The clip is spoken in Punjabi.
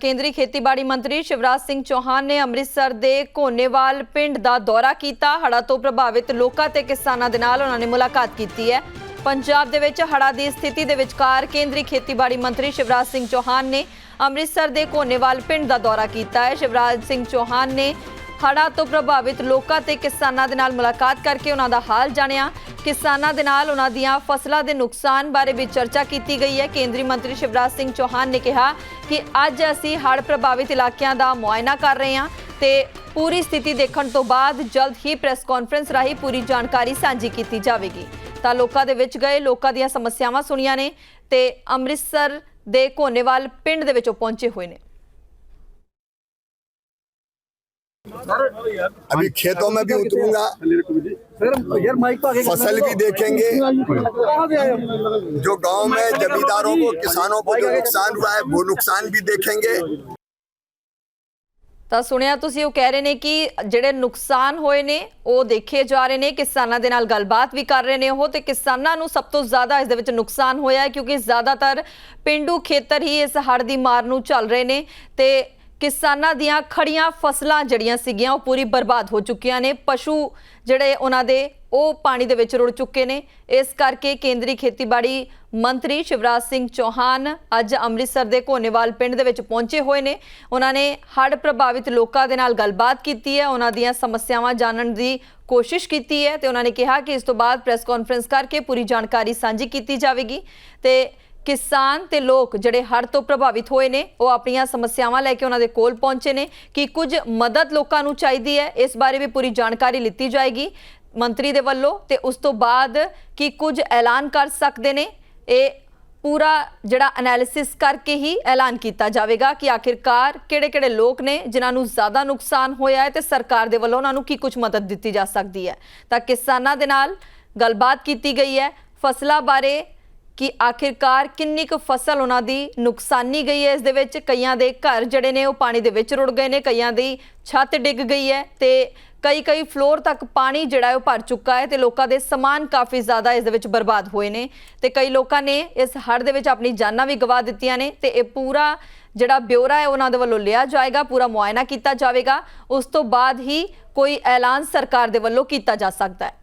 ਕੇਂਦਰੀ ਖੇਤੀਬਾੜੀ ਮੰਤਰੀ ਸ਼ਿਵਰਾਜ ਸਿੰਘ ਚੌਹਾਨ ਨੇ ਅੰਮ੍ਰਿਤਸਰ ਦੇ ਕੋਨੇਵਾਲ ਪਿੰਡ ਦਾ ਦੌਰਾ ਕੀਤਾ। ਹੜ੍ਹਾਂ ਤੋਂ ਪ੍ਰਭਾਵਿਤ ਲੋਕਾਂ ਤੇ ਕਿਸਾਨਾਂ ਦੇ ਨਾਲ ਉਹਨਾਂ ਨੇ ਮੁਲਾਕਾਤ ਕੀਤੀ ਹੈ। ਪੰਜਾਬ ਦੇ ਵਿੱਚ ਹੜ੍ਹਾਂ ਦੀ ਸਥਿਤੀ ਦੇ ਵਿਚਕਾਰ ਕੇਂਦਰੀ ਖੇਤੀਬਾੜੀ ਮੰਤਰੀ ਸ਼ਿਵਰਾਜ ਸਿੰਘ ਚੌਹਾਨ ਨੇ ਅੰਮ੍ਰਿਤਸਰ ਦੇ ਕੋਨੇਵਾਲ ਪਿੰਡ ਦਾ ਦੌਰਾ ਕੀਤਾ ਹੈ। ਸ਼ਿਵਰਾਜ ਸਿੰਘ ਚੌਹਾਨ ਨੇ ਹੜ੍ਹਾਂ ਤੋਂ ਪ੍ਰਭਾਵਿਤ ਲੋਕਾਂ ਤੇ ਕਿਸਾਨਾਂ ਦੇ ਨਾਲ ਮੁਲਾਕਾਤ ਕਰਕੇ ਉਹਨਾਂ ਦਾ ਹਾਲ ਜਾਣਿਆ। ਕਿਸਾਨਾਂ ਦੇ ਨਾਲ ਉਹਨਾਂ ਦੀਆਂ ਫਸਲਾਂ ਦੇ ਨੁਕਸਾਨ ਬਾਰੇ ਵੀ ਚਰਚਾ ਕੀਤੀ ਗਈ ਹੈ। ਕੇਂਦਰੀ ਮੰਤਰੀ ਸ਼ਿਵਰਾਜ ਸਿੰਘ ਚੌਹਾਨ ਨੇ ਕਿਹਾ ਕਿ ਅੱਜ ਅਸੀਂ ਹੜ੍ਹ ਪ੍ਰਭਾਵਿਤ ਇਲਾਕਿਆਂ ਦਾ ਮੁਆਇਨਾ ਕਰ ਰਹੇ ਹਾਂ ਤੇ ਪੂਰੀ ਸਥਿਤੀ ਦੇਖਣ ਤੋਂ ਬਾਅਦ ਜਲਦ ਹੀ ਪ੍ਰੈਸ ਕਾਨਫਰੰਸ ਰਾਹੀਂ ਪੂਰੀ ਜਾਣਕਾਰੀ ਸਾਂਝੀ ਕੀਤੀ ਜਾਵੇਗੀ। ਤਾਂ ਲੋਕਾਂ ਦੇ ਵਿੱਚ ਗਏ ਲੋਕਾਂ ਦੀਆਂ ਸਮੱਸਿਆਵਾਂ ਸੁਣੀਆਂ ਨੇ ਤੇ ਅੰਮ੍ਰਿਤਸਰ ਦੇ ਕੋਨੇਵਾਲ ਪਿੰਡ ਦੇ ਵਿੱਚ ਉਹ ਪਹੁੰਚੇ ਹੋਏ ਨੇ। अभी खेतों में भी उतरूंगा सर यार माइक तो आगे फसल भी देखेंगे जो गांव में जमींदारों को किसानों को जो नुकसान हुआ है वो नुकसान भी देखेंगे ਤਾਂ ਸੁਣਿਆ ਤੁਸੀਂ ਉਹ ਕਹਿ ਰਹੇ ਨੇ ਕਿ ਜਿਹੜੇ ਨੁਕਸਾਨ ਹੋਏ ਨੇ ਉਹ ਦੇਖੇ ਜਾ ਰਹੇ ਨੇ ਕਿਸਾਨਾਂ ਦੇ ਨਾਲ ਗੱਲਬਾਤ ਵੀ ਕਰ ਰਹੇ ਨੇ ਉਹ ਤੇ ਕਿਸਾਨਾਂ ਨੂੰ ਸਭ ਤੋਂ ਜ਼ਿਆਦਾ ਇਸ ਦੇ ਵਿੱਚ ਨੁਕਸਾਨ ਹੋਇਆ ਹੈ ਕਿਉਂਕਿ ਜ਼ਿਆਦਾਤਰ ਪਿੰਡੂ ਖੇਤਰ ਹੀ ਇਸ ਹੜ੍ਹ ਦੀ ਮਾਰ ਨੂੰ ਚੱਲ ਰਹੇ ਨੇ ਤੇ ਕਿਸਾਨਾਂ ਦੀਆਂ ਖੜੀਆਂ ਫਸਲਾਂ ਜਿਹੜੀਆਂ ਸੀਗੀਆਂ, ਉਹ ਪੂਰੀ ਬਰਬਾਦ ਹੋ ਚੁੱਕੀਆਂ ਨੇ। ਪਸ਼ੂ ਜਿਹੜੇ ਉਹਨਾਂ ਦੇ, ਉਹ ਪਾਣੀ ਦੇ ਵਿੱਚ ਰੁੜ ਚੁੱਕੇ ਨੇ। ਇਸ ਕਰਕੇ ਕੇਂਦਰੀ ਖੇਤੀਬਾੜੀ ਮੰਤਰੀ ਸ਼ਿਵਰਾਜ ਸਿੰਘ ਚੌਹਾਨ ਅੱਜ ਅੰਮ੍ਰਿਤਸਰ ਦੇ ਕੋਨੇਵਾਲ ਪਿੰਡ ਦੇ ਵਿੱਚ ਪਹੁੰਚੇ ਹੋਏ ਨੇ। ਉਹਨਾਂ ਨੇ ਹੜ੍ਹ ਪ੍ਰਭਾਵਿਤ ਲੋਕਾਂ ਦੇ ਨਾਲ ਗੱਲਬਾਤ ਕੀਤੀ ਹੈ। ਉਹਨਾਂ ਦੀਆਂ ਸਮੱਸਿਆਵਾਂ ਜਾਣਨ ਦੀ ਕੋਸ਼ਿਸ਼ ਕੀਤੀ ਹੈ ਤੇ ਉਹਨਾਂ ਨੇ ਕਿਹਾ ਕਿ ਇਸ ਤੋਂ ਬਾਅਦ ਪ੍ਰੈਸ ਕਾਨਫਰੰਸ ਕਰਕੇ ਪੂਰੀ ਜਾਣਕਾਰੀ ਸਾਂਝੀ ਕੀਤੀ ਜਾਵੇਗੀ ਤੇ ਕਿਸਾਨ ਤੇ ਲੋਕ ਜਿਹੜੇ ਹੜ੍ਹ ਤੋਂ ਪ੍ਰਭਾਵਿਤ ਹੋਏ ਨੇ, ਉਹ ਆਪਣੀਆਂ ਸਮੱਸਿਆਵਾਂ ਲੈ ਕੇ ਉਹਨਾਂ ਦੇ ਕੋਲ ਪਹੁੰਚੇ ਨੇ ਕਿ ਕੁਝ ਮਦਦ ਲੋਕਾਂ ਨੂੰ ਚਾਹੀਦੀ ਹੈ। ਇਸ ਬਾਰੇ ਵੀ ਪੂਰੀ ਜਾਣਕਾਰੀ ਲਿੱਤੀ ਜਾਏਗੀ ਮੰਤਰੀ ਦੇ ਵੱਲੋਂ ਤੇ ਉਸ ਤੋਂ ਬਾਅਦ ਕੀ ਕੁਝ ਐਲਾਨ ਕਰ ਸਕਦੇ ਨੇ, ਇਹ ਪੂਰਾ ਜਿਹੜਾ ਐਨਾਲਿਸਿਸ ਕਰਕੇ ਹੀ ਐਲਾਨ ਕੀਤਾ ਜਾਵੇਗਾ ਕਿ ਆਖਿਰਕਾਰ ਕਿਹੜੇ-ਕਿਹੜੇ ਲੋਕ ਨੇ ਜਿਨ੍ਹਾਂ ਨੂੰ ਜ਼ਿਆਦਾ ਨੁਕਸਾਨ ਹੋਇਆ ਹੈ ਤੇ ਸਰਕਾਰ ਦੇ ਵੱਲੋਂ ਉਹਨਾਂ ਨੂੰ ਕੀ ਕੁਝ ਮਦਦ ਦਿੱਤੀ ਜਾ ਸਕਦੀ ਹੈ। ਤਾਂ ਕਿਸਾਨਾਂ ਦੇ ਨਾਲ ਗੱਲਬਾਤ ਕੀਤੀ ਗਈ ਹੈ। ਫਸਲਾਂ ਬਾਰੇ ਕਿ ਆਖਿਰਕਾਰ ਕਿੰਨੀ ਕੁ ਫਸਲ ਉਹਨਾਂ ਦੀ ਨੁਕਸਾਨੀ ਗਈ ਹੈ। ਇਸ ਦੇ ਵਿੱਚ ਕਈਆਂ ਦੇ ਘਰ ਜਿਹੜੇ ਨੇ ਉਹ ਪਾਣੀ ਦੇ ਵਿੱਚ ਰੁੜ ਗਏ ਨੇ, ਕਈਆਂ ਦੀ ਛੱਤ ਡਿੱਗ ਗਈ ਹੈ ਤੇ ਕਈ ਕਈ ਫਲੋਰ ਤੱਕ ਪਾਣੀ ਜਿਹੜਾ ਉਹ ਭਰ ਚੁੱਕਾ ਹੈ ਤੇ ਲੋਕਾਂ ਦੇ ਸਮਾਨ ਕਾਫੀ ਜ਼ਿਆਦਾ ਇਸ ਦੇ ਵਿੱਚ ਬਰਬਾਦ ਹੋਏ ਨੇ। ਤੇ ਕਈ ਲੋਕਾਂ ਨੇ ਇਸ ਹੜ੍ਹ ਦੇ ਵਿੱਚ ਆਪਣੀ ਜਾਨਾਂ ਵੀ ਗਵਾ ਦਿੱਤੀਆਂ ਨੇ ਤੇ ਇਹ ਪੂਰਾ ਜਿਹੜਾ ਬਿਊਰਾ ਹੈ ਉਹਨਾਂ ਦੇ ਵੱਲੋਂ ਲਿਆ ਜਾਏਗਾ, ਪੂਰਾ ਮੁਆਇਨਾ ਕੀਤਾ ਜਾਵੇਗਾ। ਉਸ ਤੋਂ ਬਾਅਦ ਹੀ ਕੋਈ ਐਲਾਨ ਸਰਕਾਰ ਦੇ ਵੱਲੋਂ ਕੀਤਾ ਜਾ ਸਕਦਾ ਹੈ।